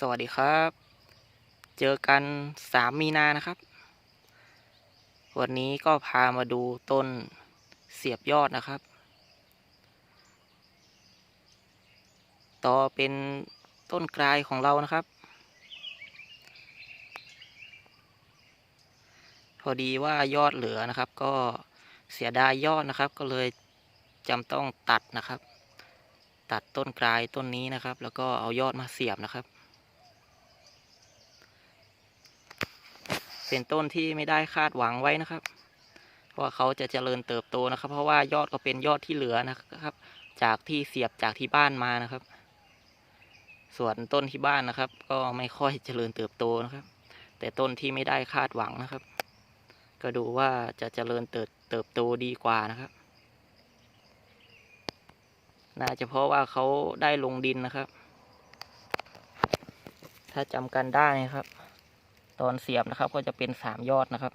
สวัสดีครับ เจอกันสามมีนานะครับ วันนี้ก็พามาดูต้นเสียบยอดนะครับ ต่อเป็นต้นกลายของเรานะครับ พอดีว่ายอดเหลือนะครับ ก็เสียดายยอดนะครับ ก็เลยจำต้องตัดนะครับตัดต้นกลายต้นนี้นะครับ แล้วก็เอายอดมาเสียบนะครับ เป็นต้นที่ไม่ได้คาดหวังไว้นะครับว่าเขาจะเจริญเติบโตนะครับ เพราะว่ายอดก็เป็นยอดที่เหลือนะครับ จากที่เสียบจากที่บ้านมานะครับ ส่วนต้นที่บ้านนะครับ ก็ไม่ค่อยเจริญเติบโตนะครับ แต่ต้นที่ไม่ได้คาดหวังนะครับ ก็ดูว่าจะเจริญเติบเติบโตดีกว่านะครับน่าจะเพราะว่าเขาได้ลงดินนะครับ ถ้าจำกันได้นะครับ ตอนเสียบนะครับ ก็จะเป็นสามยอดนะครับ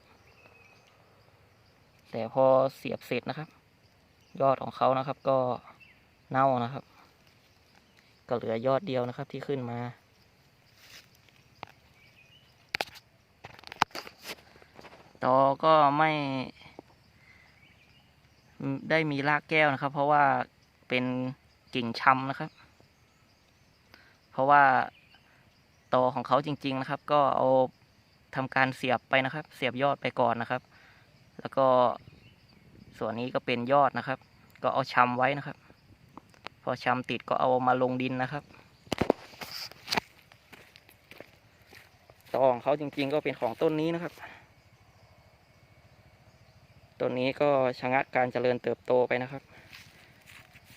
แต่พอเสียบเสร็จนะครับ ยอดของเขานะครับ ก็เน่านะครับ ก็เหลือยอดเดียวนะครับที่ขึ้นมาต่อก็ไม่ได้มีรากแก้วนะครับ เพราะว่าเป็นกิ่งช้ำนะครับ เพราะว่าตอของเขาจริง ๆ นะครับ ก็เอา ทำการเสียบไปนะครับ เสียบยอดไปก่อนนะครับ แล้วก็ส่วนนี้ก็เป็นยอดนะครับ ก็เอาชำไว้นะครับ พอชำติดก็เอามาลงดินนะครับตอของเขาจริง ๆ ก็เป็นของต้นนี้นะครับต้นนี้ก็ชะงักการเจริญเติบโตไปนะครับ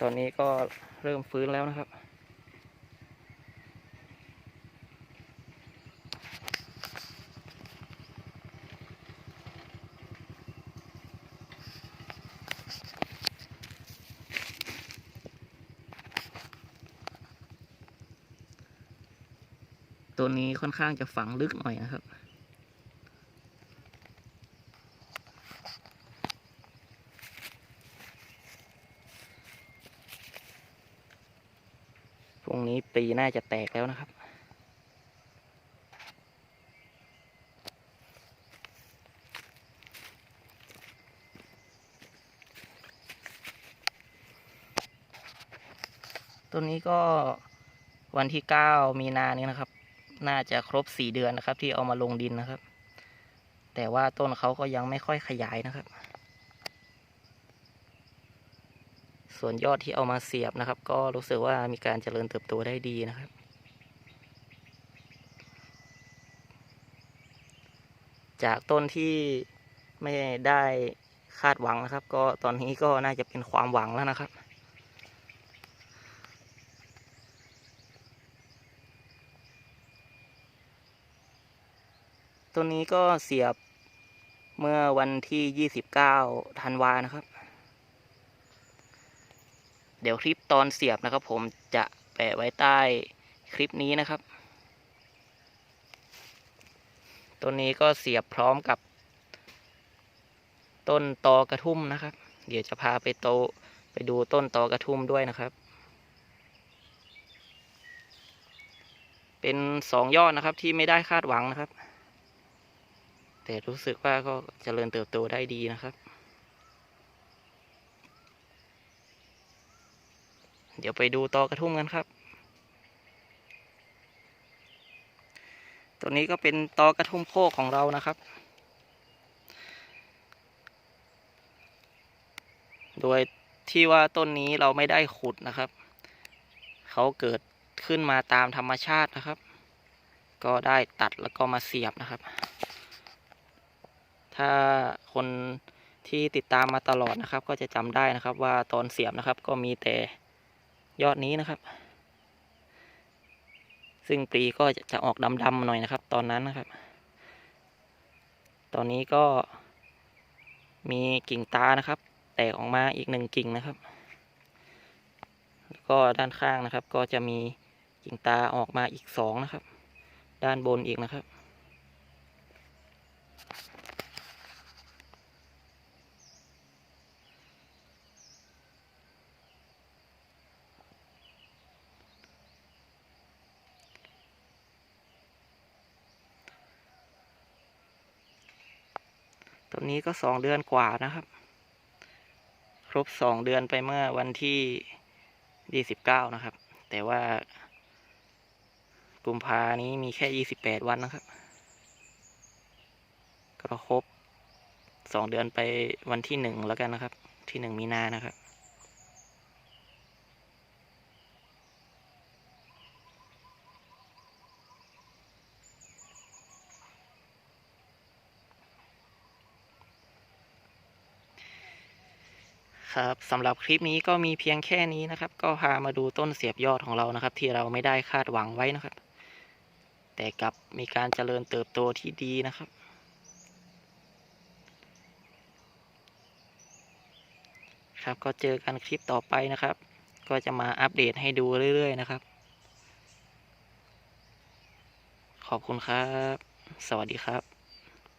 ตอนนี้ก็เริ่มฟื้นแล้วนะครับ ตัวนี้ค่อนข้างจะฝังลึกหน่อยนะครับพรุ่งนี้ปีน่าจะแตกแล้วนะครับต้นนี้ก็วันที่เก้ามีนานี้นะครับ น่าจะครบสี่เดือนนะครับ ที่เอามาลงดินนะครับ แต่ว่าต้นเขาก็ยังไม่ค่อยขยายนะครับ ส่วนยอดที่เอามาเสียบนะครับ ก็รู้สึกว่ามีการเจริญเติบโตได้ดีนะครับ จากต้นที่ไม่ได้คาดหวังนะครับ ก็ตอนนี้ก็น่าจะเป็นความหวังแล้วนะครับ ต้นนี้ก็เสียบเมื่อวันที่ 29 ธันวานะครับ เดี๋ยวคลิปตอนเสียบนะครับ ผมจะแปะไว้ใต้คลิปนี้นะครับต้นนี้ก็เสียบพร้อมกับ ต้นตอกระทุ่มนะครับ เดี๋ยวจะพาไปโตไปดูต้นตอกระทุ่มด้วยนะครับ เป็นสองยอดนะครับที่ไม่ได้คาดหวังนะครับ แต่รู้สึกว่าก็เจริญเติบโตได้ดีนะครับ เดี๋ยวไปดูตอกระทุ่มกันครับตัวนี้ก็เป็นตอกระทุ่มโคกของเรานะครับ โดยที่ว่าต้นนี้เราไม่ได้ขุดนะครับ เขาเกิดขึ้นมาตามธรรมชาตินะครับ ก็ได้ตัดแล้วก็มาเสียบนะครับ ถ้าคนที่ติดตามมาตลอดนะครับ ก็จะจำได้นะครับ ว่าตอนเสียบนะครับ ก็มีแต่ยอดนี้นะครับ ซึ่งปลีก็จะออกดำๆหน่อยนะครับ ตอนนั้นนะครับ ตอนนี้ก็มีกิ่งตานะครับ แตกออกมาอีกหนึ่งกิ่งนะครับ แล้วก็ด้านข้างนะครับ ก็จะมีกิ่งตาออกมาอีกสองนะครับ ด้านบนอีกนะครับ ต้นนี้ก็สองเดือนกว่านะครับ ครบสองเดือนไปเมื่อวันที่ยี่สิบเก้านะครับ แต่ว่ากุมภานี้มีแค่ยี่สิบแปดวันนะครับ ก็ครบสองเดือนไปวันที่หนึ่งแล้วกันนะครับ ที่หนึ่งมีนานะครับ ครับสำหรับคลิปนี้ก็มีเพียงแค่นี้นะครับ ก็พามาดูต้นเสียบยอดของเรานะครับ ที่เราไม่ได้คาดหวังไว้นะครับ แต่กลับมีการเจริญเติบโตที่ดีนะครับ ครับก็เจอกันคลิปต่อไปนะครับ ก็จะมาอัปเดตให้ดูเรื่อย ๆ นะครับ ขอบคุณครับ สวัสดีครับ